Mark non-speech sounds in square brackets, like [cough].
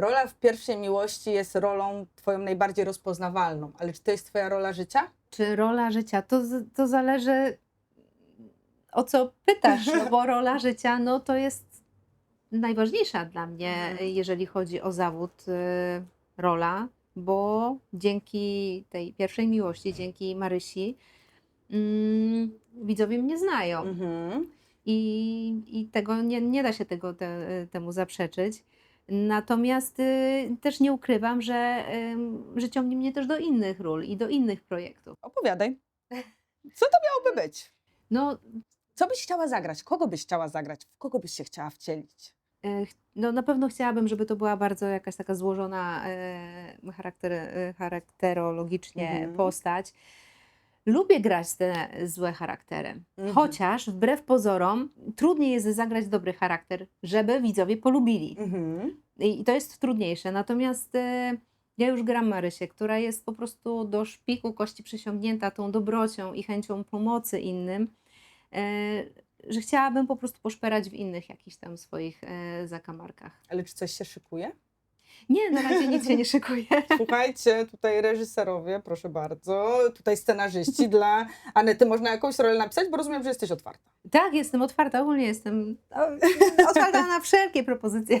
Rola w pierwszej miłości jest rolą twoją najbardziej rozpoznawalną, ale czy to jest twoja rola życia? Czy rola życia? To, to zależy o co pytasz, no bo [laughs] rola życia no to jest najważniejsza dla mnie, Mhm. jeżeli chodzi o zawód, y, rola, bo dzięki tej pierwszej miłości, dzięki Marysi, mm, widzowie mnie znają. Mhm. I, i tego nie, nie da się tego te, temu zaprzeczyć. Natomiast y, też nie ukrywam, że, ym, że ciągnie mnie też do innych ról i do innych projektów. Opowiadaj. Co to miałoby być? No, Co byś chciała zagrać? Kogo byś chciała zagrać? W kogo byś się chciała wcielić? e, ch- no na pewno chciałabym, żeby to była bardzo jakaś taka złożona e, charakter, e, charakterologicznie Mhm. postać. Lubię grać te złe charaktery. Mhm. Chociaż wbrew pozorom trudniej jest zagrać dobry charakter, żeby widzowie polubili. Mhm. I i to jest trudniejsze. Natomiast e, ja już gram Marysię, która jest po prostu do szpiku kości przysiągnięta tą dobrocią i chęcią pomocy innym, e, że chciałabym po prostu poszperać w innych jakichś tam swoich e, zakamarkach. Ale czy coś się szykuje? Nie, na razie nic się nie szykuje. [laughs] Słuchajcie, tutaj reżyserowie, proszę bardzo, tutaj scenarzyści dla Anety. Można jakąś rolę napisać, bo rozumiem, że jesteś otwarta. Tak, jestem otwarta, ogólnie jestem [laughs] otwarta na wszelkie propozycje.